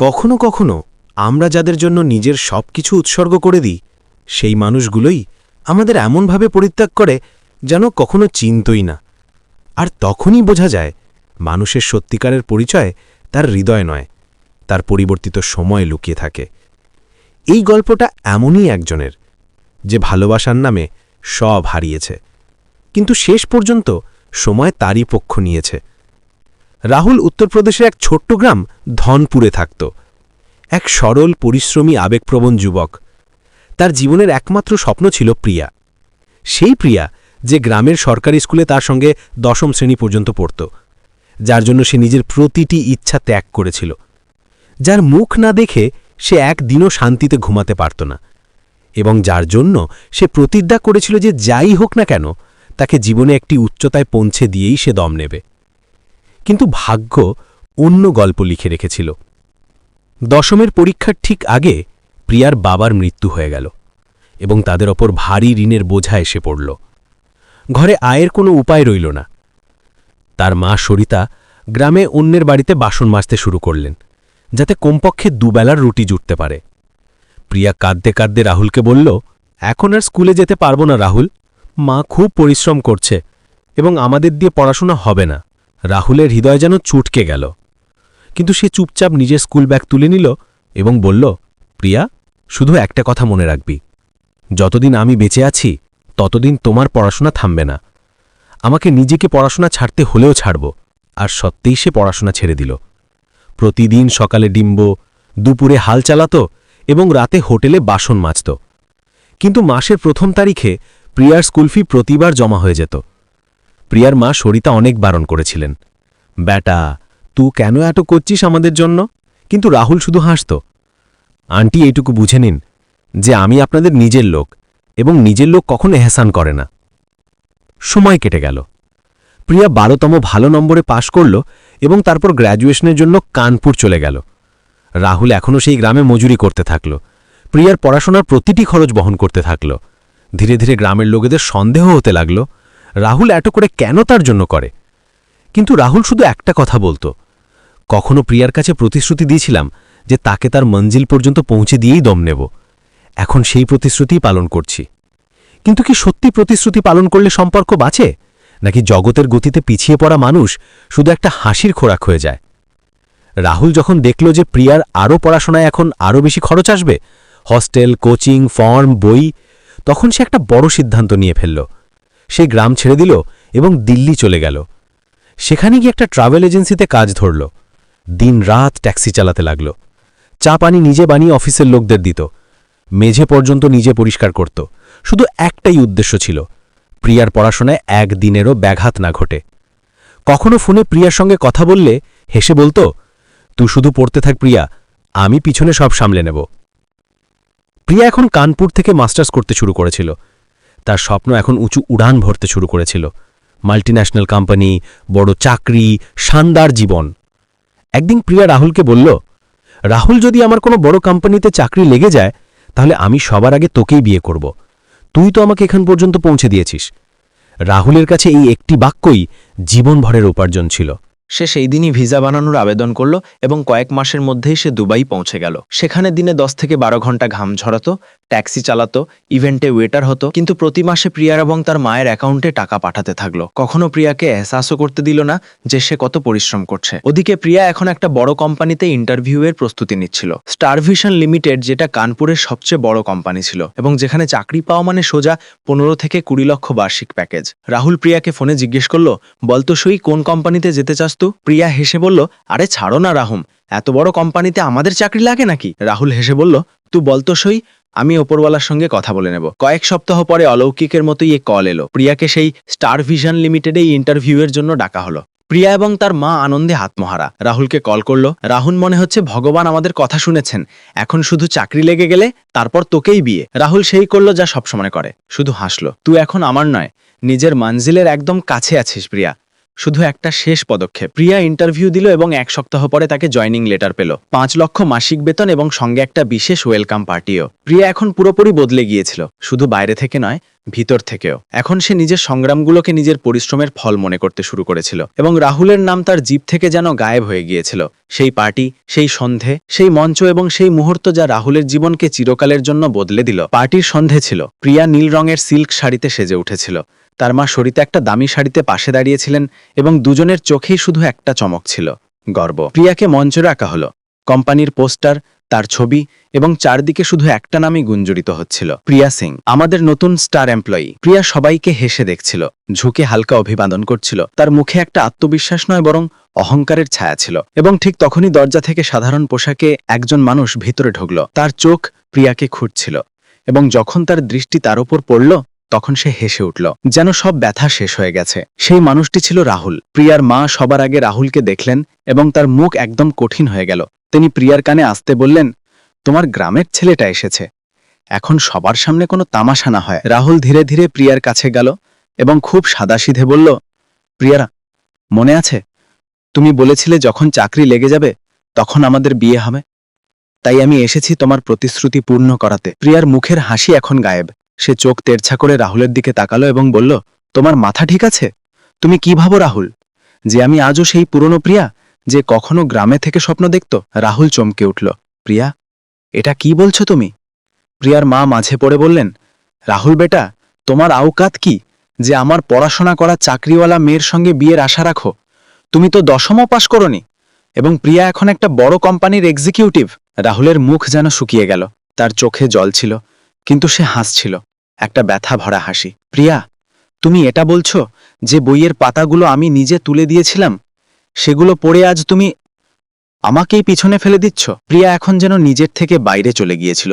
কখনো কখনো আমরা যাদের জন্য নিজের সব কিছু উৎসর্গ করে দিই, সেই মানুষগুলোই আমাদের এমনভাবে পরিত্যাগ করে যেন কখনো চিন্তই না। আর তখনই বোঝা যায়, মানুষের সত্যিকারের পরিচয় তার হৃদয় নয়, তার পরিবর্তিত সময় লুকিয়ে থাকে। এই গল্পটা এমনই একজনের, যে ভালোবাসার নামে সব হারিয়েছে। কিন্তু শেষ পর্যন্ত সময় তারই পক্ষ নিয়েছে। রাহুল উত্তরপ্রদেশের এক ছোট্ট গ্রাম ধনপুরে থাকত। এক সরল, পরিশ্রমী, আবেগপ্রবণ যুবক। তার জীবনের একমাত্র স্বপ্ন ছিল প্রিয়া। সেই প্রিয়া যে গ্রামের সরকারি স্কুলে তার সঙ্গে দশম শ্রেণি পর্যন্ত পড়ত, যার জন্য সে নিজের প্রতিটি ইচ্ছা ত্যাগ করেছিল। যার মুখ না দেখে সে একদিনও শান্তিতে ঘুমাতে পারত না। এবং যার জন্য সে প্রতিজ্ঞা করেছিল যে যাই হোক না কেন, তাকে জীবনে একটি উচ্চতায় পৌঁছে দিয়েই সে দম নেবে। কিন্তু ভাগ্য অন্য গল্প লিখে রেখেছিল। দশমের পরীক্ষার ঠিক আগে প্রিয়ার বাবার মৃত্যু হয়ে গেল এবং তাদের ওপর ভারী ঋণের বোঝা এসে পড়ল। ঘরে আয়ের কোনো উপায় রইল না। তার মা সরিতা গ্রামে অন্যের বাড়িতে বাসন মাজতে শুরু করলেন, যাতে কমপক্ষে দুবেলার রুটি জুটতে পারে। প্রিয়া কাঁদতে কাঁদতে রাহুলকে বলল, এখন আর স্কুলে যেতে পারব না রাহুল। মা খুব পরিশ্রম করছে এবং আমাদের দিয়ে পড়াশোনা হবে না। রাহুলের হৃদয় যেন চুটকে গেল। কিন্তু সে চুপচাপ নিজের স্কুল ব্যাগ তুলে নিল এবং বলল, প্রিয়া, শুধু একটা কথা মনে রাখবি। যতদিন আমি বেঁচে আছি, ততদিন তোমার পড়াশোনা থামবে না। আমাকে নিজেকে পড়াশোনা ছাড়তে হলেও ছাড়ব, আর সত্যিই সে পড়াশোনা ছেড়ে দিল। প্রতিদিন সকালে ডিম্ব, দুপুরে হাল চালাত এবং রাতে হোটেলে বাসন মাজত। কিন্তু মাসের প্রথম তারিখে প্রিয়ার স্কুল ফি প্রতিবার জমা হয়ে যেত। প্রিয়ার মা সরিতা অনেক বারণ করেছিলেন। ব্যাটা, তু কেন এত করছিস আমাদের জন্য? কিন্তু রাহুল শুধু হাসত। আন্টি এইটুকু বুঝে নিন যে আমি আপনাদের নিজের লোক এবং নিজের লোক কখনো এহসান করে না। সময় কেটে গেল। প্রিয়া বারোতম ভালো নম্বরে পাশ করল এবং তারপর গ্র্যাজুয়েশনের জন্য কানপুর চলে গেল। রাহুল এখনও সেই গ্রামে মজুরি করতে থাকল। প্রিয়ার পড়াশোনার প্রতিটি খরচ বহন করতে থাকল। ধীরে ধীরে গ্রামের লোকেদের সন্দেহ হতে লাগল রাহুল এত করে কেন তার জন্য করে? কিন্তু রাহুল শুধু একটা কথা বলতো। কখনো প্রিয়ার কাছে প্রতিশ্রুতি দিয়েছিলাম যে তাকে তার মঞ্জিল পর্যন্ত পৌঁছে দিয়েই দম নেব। এখন সেই প্রতিশ্রুতিই পালন করছি। কিন্তু কি সত্যি প্রতিশ্রুতি পালন করলে সম্পর্ক বাঁচে? নাকি জগতের গতিতে পিছিয়ে পড়া মানুষ শুধু একটা হাসির খোরাক হয়ে যায়? রাহুল যখন দেখল যে প্রিয়ার আরও পড়াশোনায় এখন আরও বেশি খরচ আসবে, হস্টেল, কোচিং, ফর্ম, বই, তখন সে একটা বড় সিদ্ধান্ত নিয়ে ফেলল। সে গ্রাম ছেড়ে দিল এবং দিল্লি চলে গেল। সেখানে গিয়ে একটা ট্রাভেল এজেন্সিতে কাজ ধরল। দিন রাত ট্যাক্সি চালাতে লাগল। চা পানি নিজে বানিয়ে অফিসের লোকদের দিত। মেঝে পর্যন্ত নিজে পরিষ্কার করত। শুধু একটাই উদ্দেশ্য ছিল, প্রিয়ার পড়াশোনায় একদিনেরও ব্যাঘাত না ঘটে। কখনো ফোনে প্রিয়ার সঙ্গে কথা বললে হেসে বলতো, তুই শুধু পড়তে থাক প্রিয়া, আমি পিছনে সব সামলে নেব। প্রিয়া এখন কানপুর থেকে মাস্টার্স করতে শুরু করেছিল। তার স্বপ্ন এখন উঁচু উড়ান ভরতে শুরু করেছিল। মাল্টিন্যাশনাল কোম্পানি বড় চাকরি, শানদার জীবন। একদিন প্রিয়া রাহুলকে বলল, রাহুল, যদি আমার কোনো বড় কোম্পানিতে চাকরি লেগে যায়, তাহলে আমি সবার আগে তোকেই বিয়ে করব। তুই তো আমাকে এখান পর্যন্ত পৌঁছে দিয়েছিস। রাহুলের কাছে এই একটি বাক্যই জীবনভরের উপার্জন ছিল। সে সেই দিনই ভিসা বানানোর আবেদন করল এবং কয়েক মাসের মধ্যেই সে দুবাই পৌঁছে গেল। সেখানে দিনে দশ থেকে বারো ঘণ্টা ঘাম ঝরাতো, ট্যাক্সি চালাতো, ইভেন্টে ওয়েটার হতো, কিন্তু প্রতি মাসে প্রিয়ার এবং তার মায়ের অ্যাকাউন্টে টাকা পাঠাতে থাকল। কখনো প্রিয়াকে এহসাসও করতে দিল না যে সে কত পরিশ্রম করছে। ওদিকে প্রিয়া এখন একটা বড় কোম্পানিতে ইন্টারভিউয়ের প্রস্তুতি নিচ্ছিল। স্টার ভিশন লিমিটেড, যেটা কানপুরের সবচেয়ে বড় কোম্পানি ছিল, এবং যেখানে চাকরি পাওয়া মানে সোজা পনেরো থেকে কুড়ি লক্ষ বার্ষিক প্যাকেজ। রাহুল প্রিয়াকে ফোনে জিজ্ঞেস করল বলতো সই, কোন কোম্পানিতে যেতে চাস তু প্রিয়া হেসে বলল, আরে ছাড়ো না রাহুম এত বড় কোম্পানিতে আমাদের চাকরি লাগে নাকি? রাহুল হেসে বলল তুই বলতো সই, আমি ওপরওয়ালার সঙ্গে কথা বলে নেব। কয়েক সপ্তাহ পরে অলৌকিকের মতোই এই কল এলো। প্রিয়াকে সেই স্টার ভিশন লিমিটেডে ইন্টারভিউয়ের জন্য ডাকা হলো। প্রিয়া এবং তার মা আনন্দে হাতমহারা। রাহুলকে কল করল, রাহুল, মনে হচ্ছে ভগবান আমাদের কথা শুনেছেন। এখন শুধু চাকরি লেগে গেলে তারপর তোকেই বিয়ে। রাহুল সেই করল যা সবসময় করে, শুধু হাসলো তুই এখন আমার নয়, নিজের মানজিলের একদম কাছে আছিস প্রিয়া। শুধু একটা শেষ পদক্ষেপ। প্রিয়া ইন্টারভিউ দিল এবং এক সপ্তাহ পরে তাকে জয়নিং লেটার পেল। পাঁচ লক্ষ মাসিক বেতন এবং সঙ্গে একটা বিশেষ ওয়েলকাম পার্টিও। প্রিয়া এখন পুরোপুরি বদলে গিয়েছিল। শুধু বাইরে থেকে নয় ভিতর থেকেও। এখন সে নিজের সংগ্রামগুলোকে নিজের পরিশ্রমের ফল মনে করতে শুরু করেছিল এবং রাহুলের নাম তার জিপ থেকে যেন গায়েব হয়ে গিয়েছিল। সেই পার্টি, সেই সন্ধে, সেই মঞ্চ এবং সেই মুহূর্ত যা রাহুলের জীবনকে চিরকালের জন্য বদলে দিল, পার্টির সন্ধে ছিল। প্রিয়া নীল রঙের সিল্ক শাড়িতে সেজে উঠেছিল। তার মা শরীতে একটা দামি শাড়িতে পাশে দাঁড়িয়েছিলেন এবং দুজনের চোখেই শুধু একটা চমক ছিল, গর্ব। প্রিয়াকে মঞ্চ রাখা হলো। কোম্পানির পোস্টার তার ছবি এবং চারদিকে শুধু একটা নামই গুঞ্জরিত হচ্ছিল, প্রিয়া সিং, আমাদের নতুন স্টার এমপ্লয়ি। প্রিয়া সবাইকে হেসে দেখছিল, ঝুঁকে হালকা অভিবাদন করছিল, তার মুখে একটা আত্মবিশ্বাস নয় বরং অহংকারের ছায়া ছিল এবং ঠিক তখনই দরজা থেকে সাধারণ পোশাকে একজন মানুষ ভিতরে ঢুকল, তার চোখ প্রিয়াকে খুঁটছিল এবং যখন তার দৃষ্টি তার ওপর পড়ল তখন সে হেসে উঠল, যেন সব ব্যথা শেষ হয়ে গেছে। সেই মানুষটি ছিল রাহুল। প্রিয়ার মা সবার আগে রাহুলকে দেখলেন এবং তার মুখ একদম কঠিন হয়ে গেল। তিনি প্রিয়ার কানে আসতে বললেন, তোমার গ্রামের ছেলেটা এসেছে। এখন সবার সামনে কোনো তামাশা না হয়। রাহুল ধীরে ধীরে প্রিয়ার কাছে গেল এবং খুব সাদাসিধে বলল, প্রিয়ারা, মনে আছে? তুমি বলেছিলে যখন চাকরি লেগে যাবে, তখন আমাদের বিয়ে হবে। তাই আমি এসেছি তোমার প্রতিশ্রুতি পূর্ণ করাতে। প্রিয়ার মুখের হাসি এখন গায়েব। সে চোখ তেরছা করে রাহুলের দিকে তাকালো এবং বলল, তোমার মাথা ঠিক আছে? তুমি কি ভাবো রাহুল? যে আমি আজও সেই পুরনো প্রিয়া যে কখনো গ্রামে থেকে স্বপ্ন দেখত? রাহুল চমকে উঠল, প্রিয়া, এটা কি বলছো তুমি? প্রিয়ার মা মাঝে পড়ে বললেন, রাহুল বেটা, তোমার আওকাত কি? যে আমার পড়াশোনা করা চাকরিওয়ালা মেয়ের সঙ্গে বিয়ের আশা রাখো। তুমি তো দশমও পাশ করনি এবং প্রিয়া এখন একটা বড় কোম্পানির এক্সিকিউটিভ। রাহুলের মুখ যেন শুকিয়ে গেল, তার চোখে জল ছিল, কিন্তু সে হাসছিল। একটা ব্যথা ভরা হাসি। প্রিয়া, তুমি এটা বলছো যে বইয়ের পাতাগুলো আমি নিজে তুলে দিয়েছিলাম? সেগুলো পড়ে আজ তুমি আমাকেই পিছনে ফেলে দিচ্ছ? প্রিয়া, এখন যেন নিজের থেকে বাইরে চলে গিয়েছিল।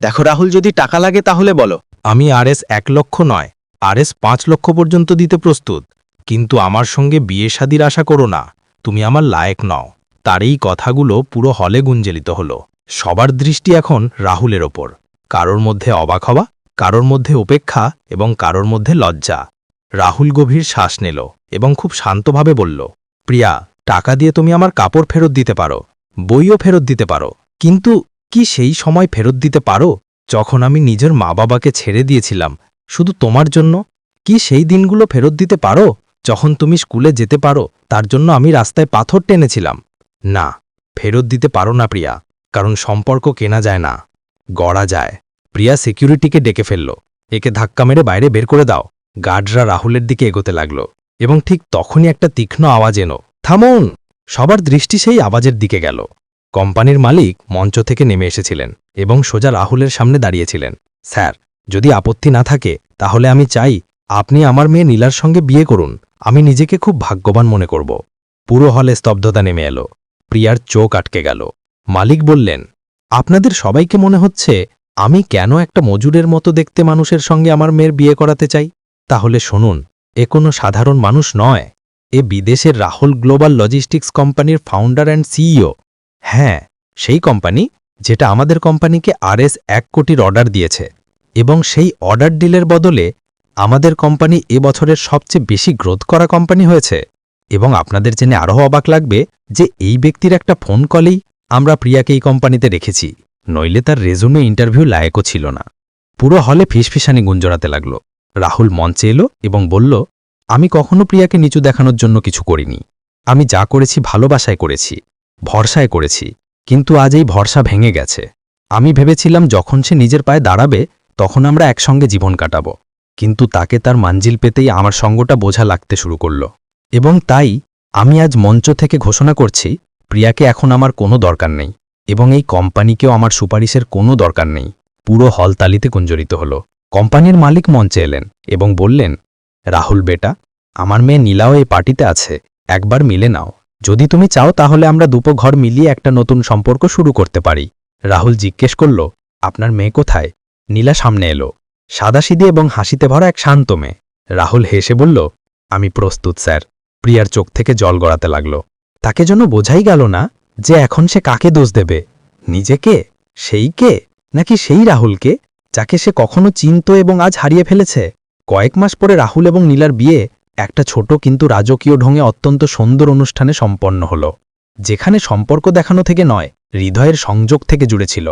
দেখো রাহুল, যদি টাকা লাগে তাহলে বলো। আমি আরএস এক লক্ষ নয়, আরএস পাঁচ লক্ষ পর্যন্ত দিতে প্রস্তুত। কিন্তু আমার সঙ্গে বিয়ে শাদির আশা করো না, তুমি আমার লায়ক নও। তার এই কথাগুলো পুরো হলে গুঞ্জলিত হল। সবার দৃষ্টি এখন রাহুলের ওপর। কারোর মধ্যে অবাক হওয়া কারোর মধ্যে উপেক্ষা এবং কারোর মধ্যে লজ্জা। রাহুল গভীর শ্বাস নিল এবং খুব শান্তভাবে বলল, প্রিয়া, টাকা দিয়ে তুমি আমার কাপড় ফেরত দিতে পারো, বইও ফেরত দিতে পারো, কিন্তু কি সেই সময় ফেরত দিতে পারো? যখন আমি নিজের মা বাবাকে ছেড়ে দিয়েছিলাম, শুধু তোমার জন্য? কি সেই দিনগুলো ফেরত দিতে পারো? যখন তুমি স্কুলে যেতে পারো, তার জন্য আমি রাস্তায় পাথর টেনেছিলাম। না, ফেরত দিতে পারো না প্রিয়া, কারণ সম্পর্ক কেনা যায় না, গড়া যায়। প্রিয়া সিকিউরিটিকে ডেকে ফেলল। একে ধাক্কা মেরে বাইরে বের করে দাও। গার্ডরা রাহুলের দিকে এগোতে লাগল এবং ঠিক তখনই একটা তীক্ষ্ণ আওয়াজ এনো থামুন! সবার দৃষ্টি সেই আওয়াজের দিকে গেল। কোম্পানির মালিক মঞ্চ থেকে নেমে এসেছিলেন এবং সোজা রাহুলের সামনে দাঁড়িয়েছিলেন। স্যার, যদি আপত্তি না থাকে, তাহলে আমি চাই আপনি আমার মেয়ে নীলার সঙ্গে বিয়ে করুন। আমি নিজেকে খুব ভাগ্যবান মনে করব। পুরো হলে স্তব্ধতা নেমে এলো। প্রিয়ার চোখ আটকে গেল। মালিক বললেন, আপনাদের সবাইকে মনে হচ্ছে আমি কেন একটা মজুরের মতো দেখতে মানুষের সঙ্গে আমার মেয়ের বিয়ে করাতে চাই? তাহলে শুনুন, এ কোনো সাধারণ মানুষ নয়। এ বিদেশের রাহুল গ্লোবাল লজিস্টিক্স কোম্পানির ফাউন্ডার অ্যান্ড সিইও। হ্যাঁ সেই কোম্পানি, যেটা আমাদের কোম্পানিকে আরএস এক কোটির অর্ডার দিয়েছে। এবং সেই অর্ডার ডিলের বদলে আমাদের কোম্পানি এ বছরের সবচেয়ে বেশি গ্রোথ করা কোম্পানি হয়েছে। এবং আপনাদের জেনে আরও অবাক লাগবে যে এই ব্যক্তির একটা ফোন কলেই আমরা প্রিয়াকে এই কোম্পানিতে রেখেছি। নইলে তার রেজুমে ইন্টারভিউ লায়কও ছিল না। পুরো হলে ফিসফিসানি গুঞ্জরাতে লাগল। রাহুল মঞ্চে এলো এবং বলল, আমি কখনো প্রিয়াকে নিচু দেখানোর জন্য কিছু করিনি। আমি যা করেছি ভালোবাসায় করেছি, ভরসায় করেছি, কিন্তু আজ এই ভরসা ভেঙে গেছে। আমি ভেবেছিলাম যখন সে নিজের পায়ে দাঁড়াবে, তখন আমরা একসঙ্গে জীবন কাটাবো। কিন্তু তাকে তার মাঞ্জিল পেতেই আমার সঙ্গটা বোঝা লাগতে শুরু করল। এবং তাই আমি আজ মঞ্চ থেকে ঘোষণা করছি, প্রিয়াকে এখন আমার কোনো দরকার নেই। এবং এই কোম্পানিকেও আমার সুপারিশের কোনো দরকার নেই। পুরো হলতালিতে গুঞ্জরিত হল। কোম্পানির মালিক মঞ্চে এলেন এবং বললেন, রাহুল বেটা, আমার মেয়ে নীলাও এই পার্টিতে আছে। একবার মিলে নাও। যদি তুমি চাও তাহলে আমরা দুপো ঘর মিলিয়ে একটা নতুন সম্পর্ক শুরু করতে পারি রাহুল জিজ্ঞেস করল, আপনার মেয়ে কোথায় নীলা সামনে এলো। সাদাসিদে এবং হাসিতে ভরা এক শান্ত মেয়ে। রাহুল হেসে বলল, আমি প্রস্তুত, স্যার। প্রিয়ার চোখ থেকে জল গড়াতে লাগল। তাকে যেন বোঝাই গেল না যে এখন সে কাকে দোষ দেবে? নিজেকে? সেই কে নাকি সেই রাহুলকে, যাকে সে কখনো চিনত এবং আজ হারিয়ে ফেলেছে? কয়েক মাস পরে রাহুল এবং নীলার বিয়ে একটা ছোট কিন্তু রাজকীয় ঢঙে অত্যন্ত সুন্দর অনুষ্ঠানে সম্পন্ন হল, যেখানে সম্পর্ক দেখানো থেকে নয়, হৃদয়ের সংযোগ থেকে জুড়েছিল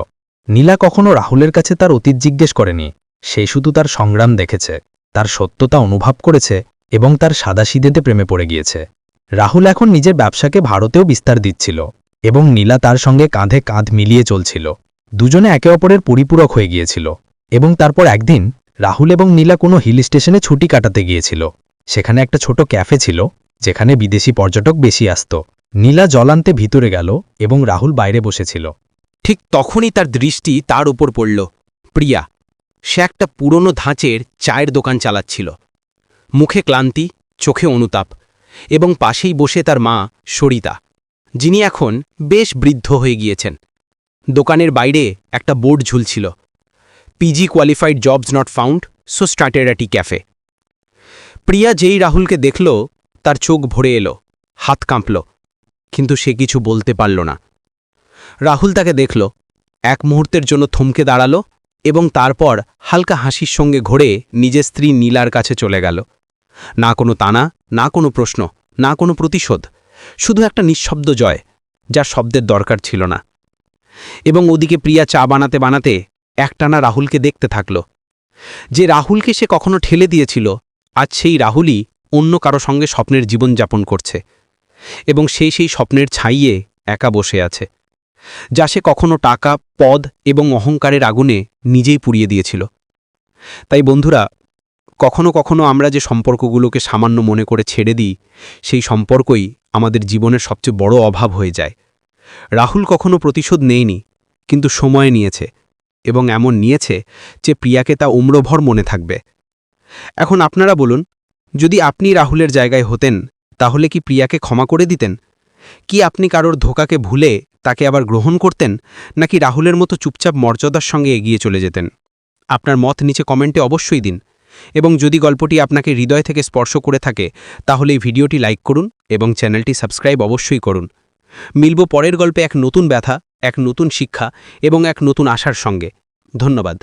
নীলা কখনো রাহুলের কাছে তার অতীত জিজ্ঞেস করেনি, সে শুধু তার সংগ্রাম দেখেছে, তার সত্যতা অনুভব করেছে এবং তার সাদাসিদেতে প্রেমে পড়ে গিয়েছে। রাহুল এখন নিজের ব্যবসাকে ভারতেও বিস্তার দিচ্ছিল। এবং নীলা তার সঙ্গে কাঁধে কাঁধ মিলিয়ে চলছিল। দুজনে একে অপরের পরিপূরক হয়ে গিয়েছিল এবং তারপর একদিন রাহুল এবং নীলা কোনো হিল স্টেশনে ছুটি কাটাতে গিয়েছিল। সেখানে একটা ছোট ক্যাফে ছিল, যেখানে বিদেশি পর্যটক বেশি আসত। নীলা জলান্তে ভিতরে গেল এবং রাহুল বাইরে বসেছিল। ঠিক তখনই তার দৃষ্টি তার উপর পড়ল। প্রিয়া, সে একটা পুরনো ধাঁচের চায়ের দোকান চালাচ্ছিল। মুখে ক্লান্তি, চোখে অনুতাপ এবং পাশেই বসে তার মা, সরিতা। যিনি এখন বেশ বৃদ্ধ হয়ে গিয়েছেন। দোকানের বাইরে একটা board ঝুলছিল। PG qualified jobs not found so started a tea cafe Priya যেই রাহুলকে দেখল, তার চোখ ভরে এলো, হাত কাঁপল, কিন্তু সে কিছু বলতে পারল না। রাহুল তাকে দেখল, এক মুহূর্তের জন্য থমকে দাঁড়াল এবং তারপর হালকা হাসির সঙ্গে ঘোরে নিজের স্ত্রী নীলার কাছে চলে গেল। না কোনো তানা, না কোনো প্রশ্ন, না কোনো প্রতিশোধ শুধু একটা নিঃশব্দ জয়, যা শব্দের দরকার ছিল না। এবং ওদিকে প্রিয়া চা বানাতে বানাতে একটানা রাহুলকে দেখতে থাকল। যে রাহুলকে সে কখনো ঠেলে দিয়েছিল, আজ সেই রাহুলই অন্য কারও সঙ্গে স্বপ্নের জীবন যাপন করছে এবং সেই সেই স্বপ্নের ছাইয়ে একা বসে আছে, যা সে কখনো টাকা, পদ এবং অহংকারের আগুনে নিজেই পুড়িয়ে দিয়েছিল। তাই বন্ধুরা কখনো কখনো আমরা যে সম্পর্কগুলোকে সামান্য মনে করে ছেড়ে দিই, সেই সম্পর্কই আমাদের জীবনের সবচেয়ে বড় অভাব হয়ে যায়। রাহুল কখনো প্রতিশোধ নেয়নি, কিন্তু সময় নিয়েছে এবং এমন নিয়েছে যে প্রিয়াকে তা উম্রভর মনে থাকবে। এখন আপনারা বলুন, যদি আপনি রাহুলের জায়গায় হতেন, তাহলে কি প্রিয়াকে ক্ষমা করে দিতেন? কি আপনি কারোর ধোকাকে ভুলে তাকে আবার গ্রহণ করতেন, নাকি রাহুলের মতো চুপচাপ মর্যাদার সঙ্গে এগিয়ে চলে যেতেন? আপনার মত নিচে কমেন্টে অবশ্যই দিন। এবং যদি গল্পটি আপনাকে হৃদয় থেকে স্পর্শ করে থাকে, তাহলে এই ভিডিওটি লাইক করুন এবং চ্যানেলটি সাবস্ক্রাইব অবশ্যই করুন। মিলব পরের গল্পে এক নতুন ব্যথা, এক নতুন শিক্ষা এবং এক নতুন আশার সঙ্গে। ধন্যবাদ।